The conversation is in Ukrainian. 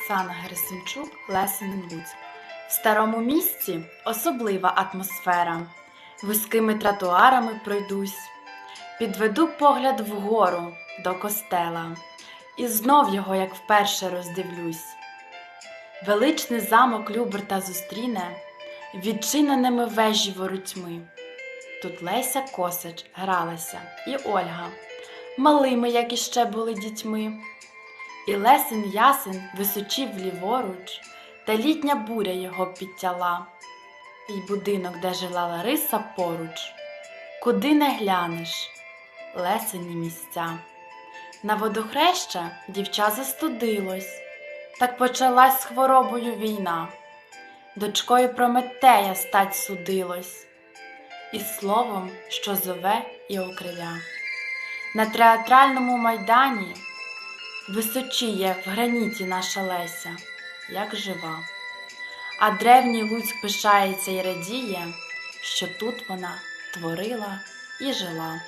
Оксана Герасимчук, Лесенин Луцьк. В старому місті особлива атмосфера. Вузькими тротуарами пройдусь, підведу погляд вгору до костела, і знов його, як вперше, роздивлюсь. Величний замок Люберта зустріне відчиненими вежі воротьми. Тут Леся Косач гралася, і Ольга, малими, як іще були дітьми. І лесен ясен височів ліворуч, та літня буря його підтяла. І будинок, де жила Лариса поруч, куди не глянеш, лесені місця. На водохреща дівча застудилось, так почалась з хворобою війна. Дочкою Прометея стать судилось, і словом, що зове і окриля. На театральному майдані височіє в граніті наша Леся, як жива. А древній Луць пишається й радіє, що тут вона творила і жила.